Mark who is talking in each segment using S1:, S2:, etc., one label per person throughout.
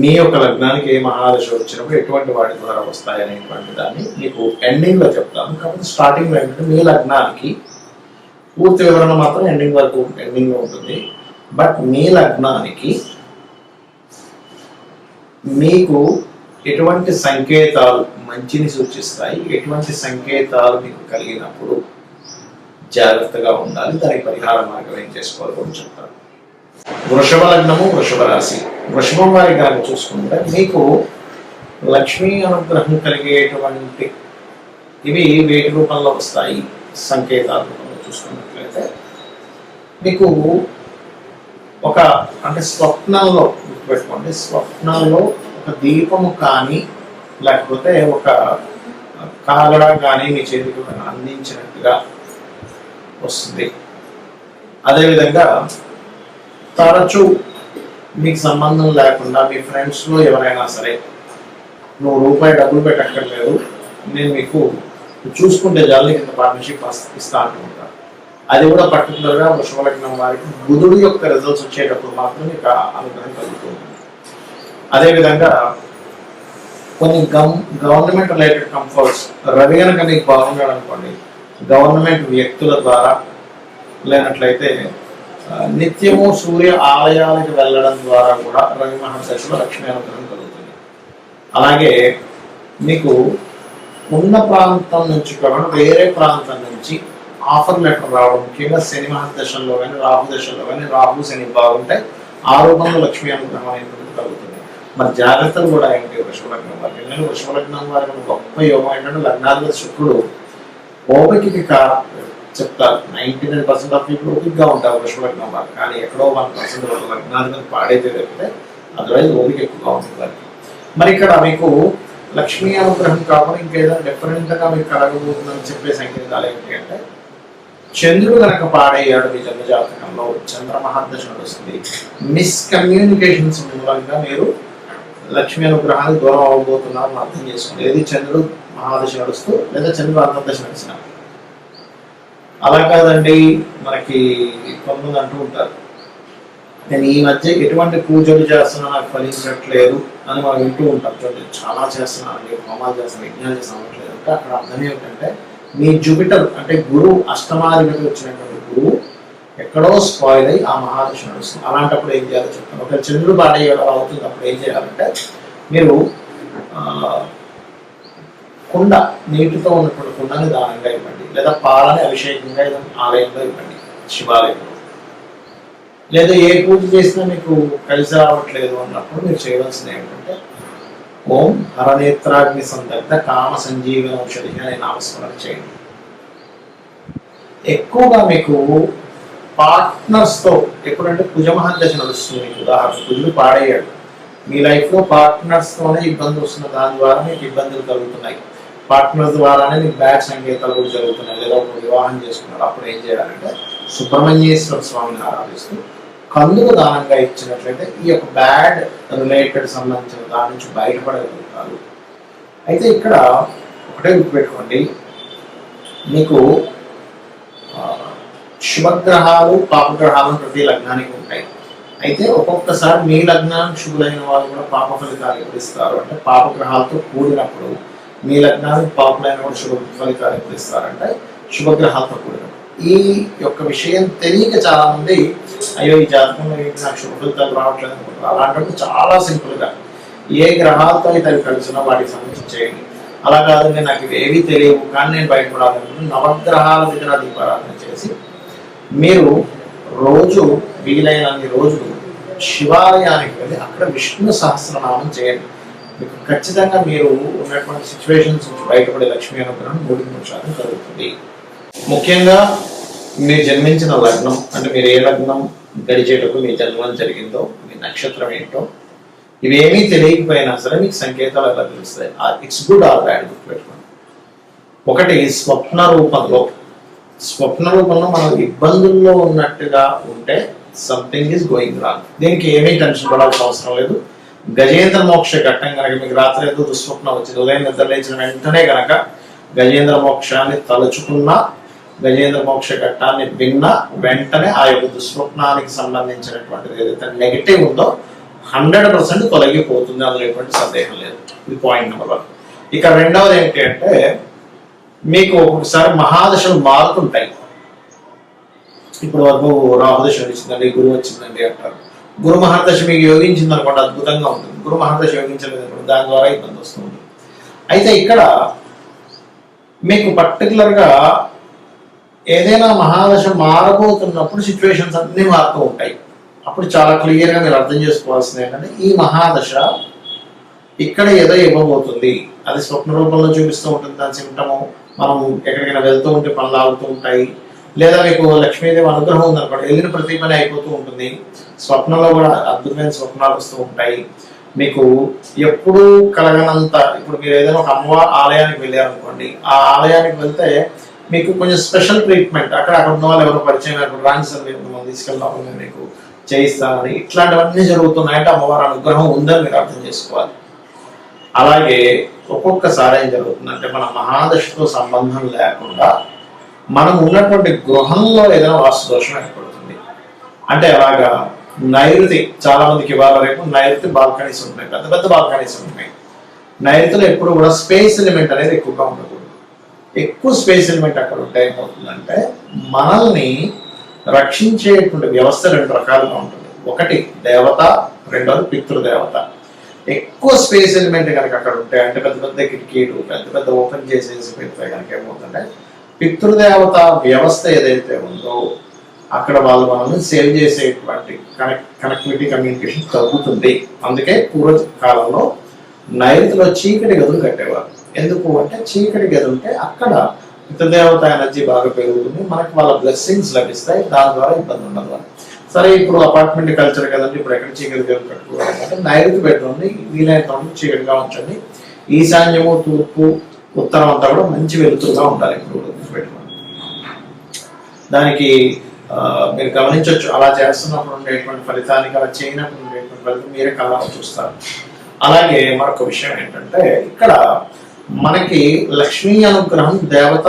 S1: మీ యొక్క లగ్నానికి ఏ మహాదశ వచ్చినప్పుడు ఎటువంటి వాటి ద్వారా వస్తాయి అనేటువంటి దాన్ని మీకు ఎండింగ్లో చెప్తాను. కాబట్టి స్టార్టింగ్ ఏంటంటే మీ లగ్నానికి పూర్తి వివరణ మాత్రం ఎండింగ్ వరకు ఎండింగ్లో ఉంటుంది. బట్ మీ లగ్నానికి మీకు ఎటువంటి సంకేతాలు మంచిని సూచిస్తాయి ఎటువంటి సంకేతాలు మీకు కలిగినప్పుడు జాగ్రత్తగా ఉండాలి. దానికి పరిహార మార్గం ఏం చేసుకోవాలి కూడా చెప్తాను. వృషభ లగ్నము వృషభ రాశి. వృషభం వారి కనుక చూసుకుంటే మీకు లక్ష్మీ అనుగ్రహం కలిగేటువంటి ఇవి వేటి రూపంలో వస్తాయి సంకేతాల రూపంలో చూసుకున్నట్లయితే. మీకు ఒక అంటే స్వప్నంలో గుర్తుపెట్టుకోండి. స్వప్నంలో ఒక దీపము కానీ లేకపోతే ఒక కాగడ కానీ మీ చేతికి అందించినట్టుగా వస్తుంది. అదేవిధంగా తరచూ మీకు సంబంధం లేకుండా మీ ఫ్రెండ్స్లో ఎవరైనా సరే నువ్వు రూపాయి డబ్బులు పెట్టక్కర్లేదు నేను మీకు చూసుకుంటే జాలి కింద పార్ట్నర్షిప్ ఇస్తా అంటుంటా. అది కూడా పర్టికులర్గా వృషభలగ్నం వారికి బుధుడు యొక్క రిజల్ట్స్ వచ్చేటప్పుడు మాత్రం మీకు అనుగ్రహం కలుగుతుంది. అదేవిధంగా కొన్ని గమ్ గవర్నమెంట్ రిలేటెడ్ కంఫర్ట్స్ రవి కనుక మీకు బాగున్నాడు అనుకోండి గవర్నమెంట్ వ్యక్తుల ద్వారా లేనట్లయితే నిత్యము సూర్య ఆలయాలకు వెళ్ళడం ద్వారా కూడా రవి మహాదశలో లక్ష్మీ అనుగ్రహం కలుగుతుంది. అలాగే మీకు ఉన్న ప్రాంతం నుంచి కాకుండా వేరే ప్రాంతం నుంచి ఆఫర్ లెటర్ రావడం ముఖ్యంగా శని మహాదశలో కానీ రాహు దశలో కానీ రాహు శని బాగుంటే ఆ రూపంలో లక్ష్మీ అనుగ్రహం అనేటువంటిది కలుగుతుంది. మరి జాగ్రత్తలు కూడా ఏంటి? వృషభలగ్నం వారికి ఎందుకంటే వృషభలగ్నం వారికి గొప్ప యోగం ఏంటంటే లగ్నాధిపతి శుక్రుడు ఓపికకి కారణం చెప్తారు. Ninety nine percent of people ఓపిక్గా ఉంటారు వృషభలగ్నం వాళ్ళు కానీ ఎక్కడో వన్ పర్సెంట్ లగ్నాధిపతి పాడైతే తప్పితే అదర్వైజ్ ఓపిక ఎక్కువగా ఉంటుంది వారికి మరి ఇక్కడ మీకు లక్ష్మీ అనుగ్రహం కాకుండా ఇంకేదైనా డిఫరెంట్గా మీకు కలగబోతుందని చెప్పే సంకేతాలు ఏంటి అంటే చంద్రుడు కనుక పాడయ్యాడు మీ జన్మ జాతకంలో చంద్ర మహాదశ నడుస్తుంది మిస్కమ్యూనికేషన్స్ మూలంగా మీరు లక్ష్మీ అనుగ్రహానికి దూరం అవ్వబోతున్నారని అర్థం చేసుకోండి. ఏది చంద్రుడు మహాదశ నడుస్తూ లేదా చంద్రుడు అంతర్దశ నడిచిన. అలా కాదండి మనకి కొంతమంది అంటూ ఉంటారు. నేను ఈ మధ్య ఎటువంటి పూజలు చేస్తున్నా నాకు ఫలించట్లేదు అని మనం వింటూ ఉంటాం. చూడండి చాలా చేస్తున్నాను హోమాలు చేస్తున్నా యజ్ఞాలు చేస్తున్నాను అంటే అక్కడ అర్థం ఏమిటంటే మీ జూపిటర్ అంటే గురువు అష్టమాధిపతి వచ్చినటువంటి గురువు ఎక్కడో స్పాయిల్ అయ్యి ఆ మహాదశ నడుస్తుంది. అలాంటప్పుడు ఏం చేయాలో చెప్తాను. ఒక చంద్రుడు బాగా అవుతుంది అప్పుడు ఏం చేయాలంటే మీరు కుండ నీటితో ఉన్నటువంటి కుండని దానంగా ఇవ్వండి. లేదా పాలని అభిషేకంగా ఆలయంలో ఇవ్వండి. శివాలయంలో. లేదా ఏ పూజ చేసినా మీకు కలిసి రావట్లేదు అన్నప్పుడు మీరు చేయవలసింది ఏంటంటే ఓం హరనేత్రాగ్ని సందగ్ధ కామ సంజీవన ఔషధి అనే నామస్మరణ చేయండి. ఎక్కువగా మీకు పార్ట్నర్స్తో ఎప్పుడంటే ఎప్పుడంటే కుజమహర్దశ నడుస్తుంది మీకు ఉదాహరణ కుజుడు పాడయ్యాడు. మీ లైఫ్లో పార్ట్నర్స్తోనే ఇబ్బంది వస్తున్న దాని ద్వారా మీకు ఇబ్బందులు కలుగుతున్నాయి. పార్ట్నర్ ద్వారానే నీకు బ్యాడ్ సంకేతాలు కూడా జరుగుతున్నాయి. లేదా ఒక వివాహం చేసుకున్నారు. అప్పుడు ఏం చేయాలంటే సుబ్రహ్మణ్యేశ్వర స్వామిని ఆరాధిస్తూ కందుకు దానంగా ఇచ్చినట్లయితే ఈ యొక్క బ్యాడ్ రిలేటెడ్ సంబంధించిన దాని నుంచి బయటపడగలుగుతారు. అయితే ఇక్కడ ఒకటే గుర్తుపెట్టుకోండి. మీకు శుభగ్రహాలు పాపగ్రహాలు ప్రతి లగ్నానికి ఉంటాయి. అయితే ఒక్కొక్కసారి మీ లగ్నానికి శుభులైన వాళ్ళు కూడా పాప ఫలితాలు ఎప్పుడు ఇస్తారు? అంటే పాపగ్రహాలతో కూడినప్పుడు మీ లగ్నాలు పాపులైన కూడా శుభ ఫలితాలు ఎప్పుడు ఇస్తారంటే శుభగ్రహాలతో కూడిన ఈ యొక్క విషయం తెలియక చాలా మంది అయ్యో ఈ జాతకంలో ఏంటి? నాకు శుభ ఫలితాలు రావట్లేదు అనుకుంటారు. అలాంటప్పుడు చాలా సింపుల్గా ఏ గ్రహాలతో అయితే కలిసినా వాటికి సంబంధించి చేయండి. అలా కాదండి నాకు ఇది ఏవీ తెలియవు కానీ నేను బయటపడాలనుకుంటున్నాను నవగ్రహాల దగ్గర దీపారాధన చేసి మీరు రోజు వీలైనన్ని రోజులు శివాలయానికి వెళ్ళి అక్కడ విష్ణు సహస్రనామం చేయండి. ఖచ్చితంగా మీరు ఉన్నటువంటి సిచ్యువేషన్స్ నుంచి బయటపడే లక్ష్మీ అనుగ్రహం మూడు మూడు శాతం కలుగుతుంది ముఖ్యంగా మీరు జన్మించిన లగ్నం అంటే మీరు ఏ లగ్నం గడిచేటప్పుడు మీ జన్మం జరిగిందో మీ నక్షత్రం ఏంటో ఇవేమీ తెలియకపోయినా సరే మీకు సంకేతాలు ఎలా తెలుస్తాయి? ఇట్స్ గుడ్ ఆర్ బ్యాడ్ గుర్తుపెట్టుకోండి ఒకటి స్వప్న రూపంలో. స్వప్న రూపంలో మనం ఇబ్బందుల్లో ఉన్నట్టుగా ఉంటే సంథింగ్ ఈజ్ గోయింగ్ రాంగ్ దీనికి ఏమీ టెన్షన్ పడాల్సిన అవసరం లేదు. గజేంద్ర మోక్ష ఘట్టం కనుక మీకు రాత్రి ఏదో దుస్వప్నం వచ్చింది ఉదయం నిద్ర లేచిన వెంటనే కనుక గజేంద్ర మోక్షాన్ని తలుచుకున్నా గజేంద్ర మోక్ష ఘట్టాన్ని విన్నా వెంటనే ఆ యొక్క దుస్వప్నానికి సంబంధించినటువంటిది ఏదైతే నెగిటివ్ ఉందో హండ్రెడ్ పర్సెంట్ తొలగిపోతుంది అందులో ఎటువంటి సందేహం లేదు. ఇది పాయింట్ నెంబర్ వన్ ఇక రెండవది ఏంటి అంటే మీకు ఒక్కొక్కసారి మహాదశలు మారుతుంటాయి. ఇప్పుడు వరకు రాహుదశ వచ్చిందండి గురువు వచ్చిందండి అంటారు. గురు మహాదశ మీకు యోగించింది అనుకోండి అద్భుతంగా ఉంటుంది. గురు మహాదశ యోగించలేదు అనుకోండి దాని ద్వారా ఇబ్బంది వస్తుంది. అయితే ఇక్కడ మీకు పర్టికులర్గా ఏదైనా మహాదశ మారబోతున్నప్పుడు సిచ్యువేషన్స్ అన్నీ మారుతూ ఉంటాయి. అప్పుడు చాలా క్లియర్గా మీరు అర్థం చేసుకోవాల్సింది ఏంటంటే ఈ మహాదశ ఇక్కడ ఏదో ఇవ్వబోతుంది. అది స్వప్న రూపంలో చూపిస్తూ ఉంటుంది దాని సిమ్టము మనం ఎక్కడికైనా వెళ్తూ ఉంటే పనులు ఆగుతూ ఉంటాయి. లేదా మీకు లక్ష్మీదేవి అనుగ్రహం ఉందనుకోండి వెళ్ళిన ప్రతి పని అయిపోతూ ఉంటుంది. స్వప్నంలో కూడా అద్భుతమైన స్వప్నాలు వస్తూ ఉంటాయి. మీకు ఎప్పుడూ కలగనంత ఇప్పుడు మీరు ఏదైనా ఒక అమ్మవారి ఆలయానికి వెళ్ళారనుకోండి ఆ ఆలయానికి వెళ్తే మీకు కొంచెం స్పెషల్ ట్రీట్మెంట్ అక్కడ అక్కడ ఉన్న వాళ్ళు ఎవరు పరిచయం అక్కడ రాని సార్ మీరు మిమ్మల్ని మీకు చేయిస్తానని ఇట్లాంటివన్నీ జరుగుతున్నాయంటే అమ్మవారి అనుగ్రహం ఉందని మీరు అర్థం చేసుకోవాలి. అలాగే ఒక్కొక్కసారి ఏం జరుగుతుందంటే మన మహాదశతో సంబంధం లేకుండా మనం ఉన్నటువంటి గృహంలో ఏదైనా వాస్తు దోషం ఏర్పడుతుంది. అంటే అలాగా నైరుతి చాలా మందికి ఇవాళ రేపు నైరుతి బాల్కనీస్ ఉంటాయి పెద్ద పెద్ద బాల్కనీస్ ఉంటాయి. నైరుతిలో ఎప్పుడు కూడా స్పేస్ ఎలిమెంట్ అనేది ఎక్కువగా ఉండకూడదు. ఎక్కువ స్పేస్ ఎలిమెంట్ అక్కడ ఉంటే ఏమవుతుందంటే మనల్ని రక్షించేటువంటి వ్యవస్థ రెండు రకాలుగా ఉంటుంది. ఒకటి దేవత రెండోది పితృదేవత. ఎక్కువ స్పేస్ ఎలిమెంట్ కనుక అక్కడ ఉంటాయి అంటే పెద్ద పెద్ద కిటికీలు పెద్ద పెద్ద ఓపెన్ చేసేసి పెడితే కనుక ఏమవుతుందంటే పితృదేవత వ్యవస్థ ఏదైతే ఉందో అక్కడ వాళ్ళు మనల్ని సేవ్ చేసేటువంటి కనెక్ట్ కనెక్టివిటీ కమ్యూనికేషన్ తగ్గుతుంది. అందుకే పూర్వ కాలంలో నైరుతిలో చీకటి గదులు కట్టేవారు. ఎందుకు అంటే చీకటి గది ఉంటే అక్కడ పితృదేవత ఎనర్జీ బాగా పెరుగుతుంది మనకి వాళ్ళ బ్లెస్సింగ్స్ లభిస్తాయి దాని ద్వారా ఇబ్బంది ఉండదు సరే ఇప్పుడు అపార్ట్మెంట్ కల్చర్ కదండి ఇప్పుడు ఎక్కడ చీకటి గదులు కట్టుకోవాలి అంటే నైరుతి బెడ్రూమ్ని వీలైనంత చీకటిగా ఉంచండి. ఈశాన్యము తూర్పు ఉత్తరం అంతా కూడా మంచి వెలుతురుగా ఉండాలి ఇప్పుడు. దానికి మీరు గమనించవచ్చు అలా చేస్తున్నప్పుడు ఉండేటువంటి ఫలితానికి అలా చేయనప్పుడు ఉండేటువంటి ఫలితం మీరే కళ్ళలో చూస్తారు. అలాగే మరొక విషయం ఏంటంటే ఇక్కడ మనకి లక్ష్మీ అనుగ్రహం దేవత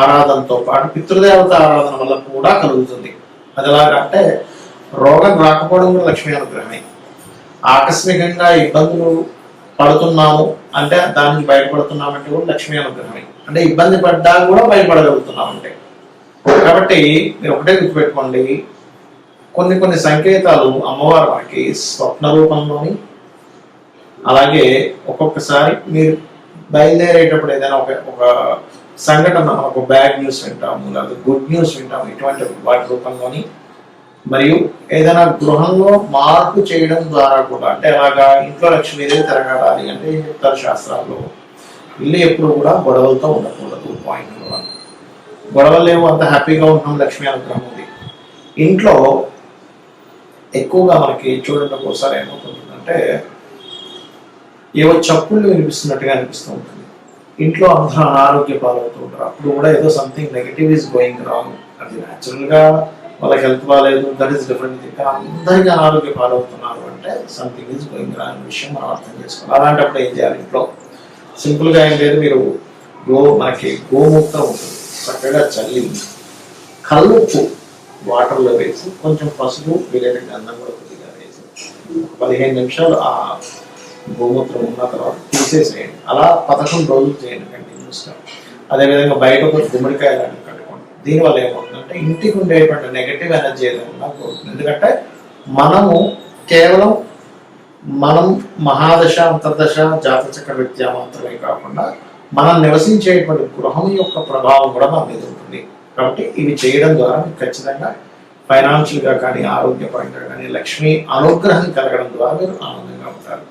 S1: ఆరాధనతో పాటు పితృదేవత ఆరాధన వల్ల కూడా కలుగుతుంది. అది ఎలాగంటే రోగం రాకపోవడం కూడా లక్ష్మీ అనుగ్రహమే. ఆకస్మికంగా ఇబ్బందులు పడుతున్నాము అంటే దానికి బయటపడుతున్నామంటే కూడా లక్ష్మీ అనుగ్రహమే. అంటే ఇబ్బంది పడ్డా కూడా బయటపడగలుగుతున్నామంటే కాబట్టి మీరు ఒకటే గుర్తుపెట్టుకోండి. కొన్ని కొన్ని సంకేతాలు అమ్మవారు మనకి స్వప్న రూపంలోని అలాగే ఒక్కొక్కసారి మీరు బయలుదేరేటప్పుడు ఏదైనా ఒక ఒక సంఘటన ఒక బ్యాడ్ న్యూస్ వింటాము లేదా గుడ్ న్యూస్ వింటాము ఇటువంటి వాటి రూపంలోని మరియు ఏదైనా గృహంలో మార్పు చేయడం ద్వారా కూడా అంటే అలాగా ఇంట్లో లక్ష్మీదేవి తిరగడాలి అంటే ఏం చెప్తారు శాస్త్రాల్లో? ఇల్లు ఎప్పుడు కూడా గొడవలతో ఉండకూడదు పాయింట్ గొడవలేమో గొడవలు లేవు అంత హ్యాపీగా ఉంటున్నాం లక్ష్మీ అనుగ్రహం ఉంది. ఇంట్లో ఎక్కువగా మనకి చూడండి ఒకసారి ఏమవుతుందంటే ఏవో చప్పుళ్ళు వినిపిస్తున్నట్టుగా అనిపిస్తూ ఉంటుంది. ఇంట్లో అందరూ అనారోగ్య పాలవుతూ ఉంటారు. అప్పుడు కూడా ఏదో something negative is going wrong అది న్యాచురల్గా వాళ్ళకి హెల్త్ బాగాలేదు దట్ ఈస్ డిఫరెంట్ అందరికీ అనారోగ్య పాలవుతున్నారు అంటే సంథింగ్ ఈజ్ గోయింగ్ రాంగ్ విషయం మనం అర్థం చేసుకోవాలి. అలాంటప్పుడు ఏం చేయాలి ఇంట్లో? సింపుల్గా ఏం లేదు మీరు గో మనకి గోమూత్రం ఉంటుంది. చక్కగా చల్లి కల్లుప్పు వాటర్లో వేసి కొంచెం పసుపు వీలైన గంధం కూడా కొద్దిగా వేసి పదిహేను నిమిషాలు ఆ గోమూత్రం ఉన్న తర్వాత తీసేసేయండి. అలా పథకం రోజులు చేయండి కంటిన్యూస్గా అదేవిధంగా బయట ఒక గుమ్మడికాయ లాంటివి కట్టుకోండి. దీనివల్ల ఏమవుతుందంటే ఇంటికి ఉండేటువంటి నెగటివ్ ఎనర్జీ ఏదైనా పోతుంది. ఎందుకంటే మనము కేవలం మనం మహాదశ అంతర్దశ జాతచక్ర విద్య మాత్రమే కాకుండా మనం నివసించేటువంటి గృహం యొక్క ప్రభావం కూడా మన మీద ఉంటుంది. కాబట్టి ఇవి చేయడం ద్వారా మీకు ఖచ్చితంగా ఫైనాన్షియల్గా కానీ ఆరోగ్యపరంగా కానీ లక్ష్మి అనుగ్రహం కలగడం ద్వారా మీరు ఆనందంగా ఉంటారు.